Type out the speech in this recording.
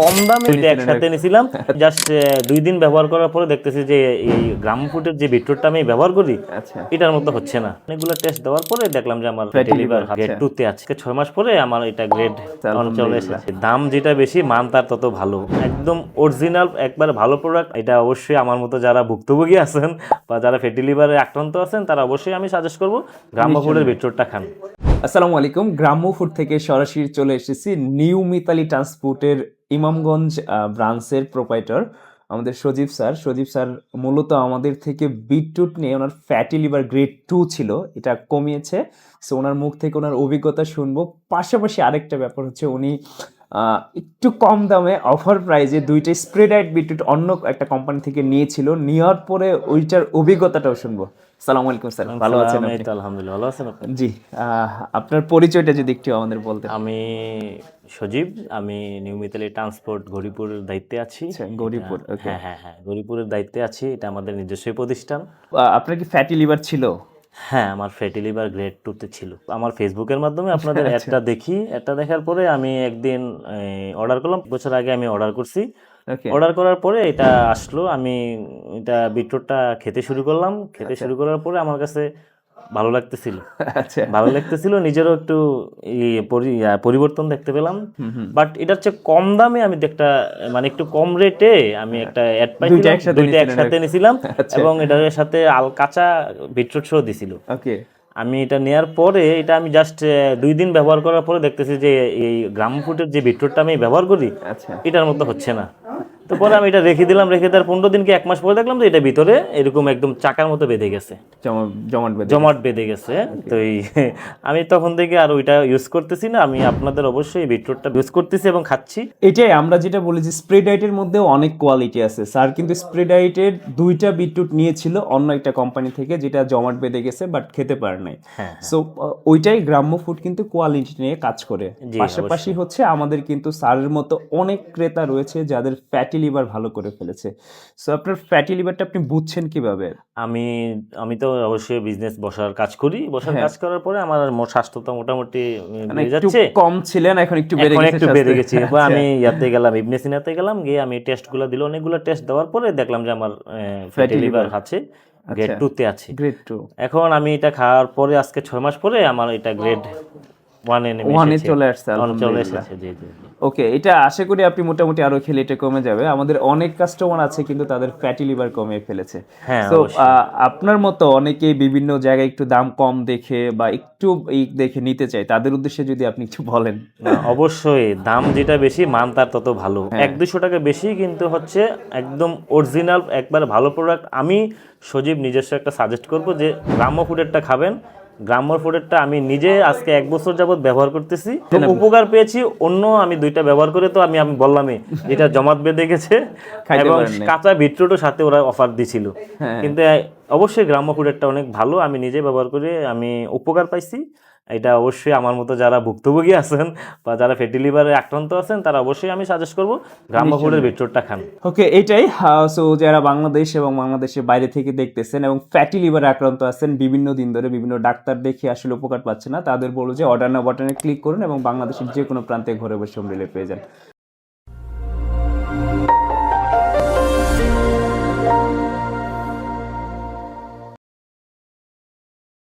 কম দামে দুইটা একসাথে নিয়েছিলাম। জাস্ট দুই দিন ব্যবহার করার পরে দেখতেছি যে এই গ্রাম ফুটের যে বিটরুটটা আমি ব্যবহার করি আচ্ছা। এটার মতো হচ্ছে না। অনেকগুলো টেস্ট দেওয়ার পরে দেখলাম যে আমার লিভার গ্রেড। টু তে আছে। ছয় মাস পরে আমার এটা গ্রেড আলহামদুলিল্লাহ। এসেছে। দাম যেটা বেশি মান তার তত ভালো। একদম অরিজিনাল একবার ভালো প্রোডাক্ট এটা অবশ্যই আমার মতো যারা ভুক্তভোগী আছেন বা যারা ফ্যাটি লিভারে আক্রান্ত আছেন তারা অবশ্যই আমি সাজেস্ট করব গ্রাম্য ফুডের বিটরুটটা খান। আসসালামু আলাইকুম। গ্রাম্য ফুড থেকে সরাসরি চলে এসেছি নিউ মিতালি ট্রান্সপোর্টের ইমামগঞ্জ ব্রাঞ্চের প্রোপাইটার আমাদের সজীব স্যার। সজীব স্যার মূলত আমাদের থেকে বিটরুট নিয়ে ওনার ফ্যাটি লিভার গ্রেড টু ছিল, এটা কমিয়েছে। সো ওনার মুখ থেকে ওনার অভিজ্ঞতা শুনব। পাশাপাশি আরেকটা ব্যাপার হচ্ছে উনি একটু কম দামে অফার প্রাইজে দুইটা স্প্রেডাইট বিটরুট অন্য একটা কোম্পানি থেকে নিয়েছিল। নেওয়ার পরে ওইটার অভিজ্ঞতাটাও শুনব। সালাম আলাইকুম স্যার। ভালো আছেন আলহামদুলিল্লাহ। ভালো আছেন আপনি? জি আপনার পরিচয়টা যদি একটু আমাদের বলতে আমি সজীব আমি নিউ মিতালি ট্রান্সপোর্ট গরিপুরের দায়িত্বে আছি। আচ্ছা, গৌরীপুর, okay. হ্যাঁ হ্যাঁ হ্যাঁ গরিপুরের দায়িত্বে আছি। এটা আমাদের নিজস্ব প্রতিষ্ঠান। আপনার কি ফ্যাটি লিভার ছিল? হ্যাঁ আমার ফ্যাটি লিভার গ্রেড টুতে ছিল। আমার ফেসবুকের মাধ্যমে আপনাদের একটা অ্যাডটা দেখি অ্যাডটা দেখার পরে আমি একদিন অর্ডার করলাম বছর আগে আমি অর্ডার করছি। অর্ডার করার পরে এটা আসলো আমি এটা বিটরুটটা খেতে শুরু করলাম। খেতে শুরু করার পরে আমার কাছে ভালো লাগতেছিল। আচ্ছা। ভালো লাগতেছিল নিজেরও একটু পরিবর্তন দেখতে পেলাম। বাট এটা চেয়ে কম দামে আমি একটা মানে একটু কম রেটে আমি একটা অ্যাড পাইছিলাম একসাথে দুইটা একসাথে নিছিলাম আচ্ছা। এবং এটার সাথে আল কাঁচা বিটরুট সহ দিছিল। ওকে। আমি এটা নেয়ার পরে এটা আমি জাস্ট দুই দিন ব্যবহার করার পরে দেখতেছি যে এই গ্রাম ফুটের যে বিটরুটটা আমি ব্যবহার করি আচ্ছা। এটার মতো হচ্ছে না। তো পরে আমি এটা রেখে দিলাম রেখে দেওয়ার পনেরো দিন কি এক মাস পরে দেখলাম যে এটা ভিতরে এরকম একদম চাকার মতো বেঁধে গেছে। জমাট বেঁধে জমাট বেঁধে গেছে। তো এই আমি তখন থেকে আর ওইটা ইউজ করতেছি না আমি আপনাদের অবশ্যই এই বিটরুটটা ইউজ করতেছি এবং খাচ্ছি। এটাই আমরা যেটা বলি যে স্প্রেডাইটের মধ্যেও অনেক কোয়ালিটি আছে। স্যার কিন্তু স্প্রেডাইটের দুইটা বিটরুট নিয়েছিল অন্য একটা কোম্পানি থেকে যেটা জমাট বেঁধে গেছে বাট খেতে পারে নাই। হ্যাঁ সো ওইটাই গ্রাম্য ফুড কিন্তু কোয়ালিটি নিয়ে কাজ করে। পাশাপাশি হচ্ছে আমাদের কিন্তু স্যারের মতো অনেক ক্রেতা রয়েছে যাদের ফ্যাটি লিভার ভালো করে ফেলেছে। সো আপনার ফ্যাটি লিভারটা আপনি বুঝছেন কীভাবে? আমি আমি তো অবশ্যই বিজনেস বসার কাজ করি। বসার হ্যাঁ। কাজ করার পরে আমার মো- স্বাস্থ্যটা মোটামুটি মানে বেড়ে যাচ্ছে। কম ছিলেন এখন একটু বেড়ে গেছে একটু বেড়ে স্বাস্থ্য। গেছি আমি ইয়াতে গেলাম ইবনে সিনাতে গেলাম গিয়ে আমি টেস্টগুলো দিল। অনেকগুলো টেস্ট দেওয়ার পরে দেখলাম যে আমার ফ্যাটি লিভার আছে গ্রেড আচ্ছা। টু তে আছে। গ্রেড টু এখন আমি এটা খাওয়ার পরে আজকে ছয় মাস পরে আমার এটা গ্রেড ওয়ানে নেমে ওয়ানে এসেছে। চলে আসছে চলে এসেছে জি জি। ওকে এটা আশা করি আপনি মোটামুটি আরও খেলে এটা কমে যাবে। আমাদের অনেক কাস্টমার আছে কিন্তু তাদের ফ্যাটি লিভার কমিয়ে ফেলেছে। হ্যাঁ তো অবশ্যই। আপনার মতো অনেকেই বিভিন্ন জায়গায় একটু দাম কম দেখে বা একটু দেখে নিতে চায় তাদের উদ্দেশ্যে যদি আপনি একটু বলেন। অবশ্যই। দাম যেটা বেশি মান তার তত ভালো। হ্যাঁ। এক দুশো টাকা বেশি কিন্তু হচ্ছে একদম অরিজিনাল একবার ভালো প্রোডাক্ট আমি সজীব নিজস্ব একটা সাজেস্ট করব যে গ্রাম্য ফুডেরটা খাবেন গ্রাম্য ফুডেরটা আমি নিজে আজকে এক বছর যাবৎ ব্যবহার করতেছি। উপকার পেয়েছি অন্য আমি দুইটা ব্যবহার করে তো আমি আমি বললামই এটা জমাট বেঁধে গেছে। এবং কাঁচা বিটরুটও সাথে ওরা অফার দিছিল। হ্যাঁ। কিন্তু অবশ্যই গ্রাম্য ফুডেরটা অনেক ভালো। আমি নিজে ব্যবহার করে আমি উপকার পাইছি। এটা অবশ্যই আমার মতো যারা ভুক্তভোগী আছেন বা যারা ফ্যাটি লিভারে আক্রান্ত আছেন তারা অবশ্যই আমি সাজেস্ট করব গ্রাম্য ফুডের বিটরুটটা খান। ওকে এটাই সো যারা বাংলাদেশ এবং বাংলাদেশের বাইরে থেকে দেখতেছেন এবং ফ্যাটি লিভারে আক্রান্ত আছেন বিভিন্ন দিন ধরে বিভিন্ন ডাক্তার দেখে আসলে উপকার পাচ্ছে না তাদের বলব যে অর্ডার না বাটনে ক্লিক করুন এবং বাংলাদেশের যে কোনো প্রান্তে ঘরে বসে হোম পেয়ে যান।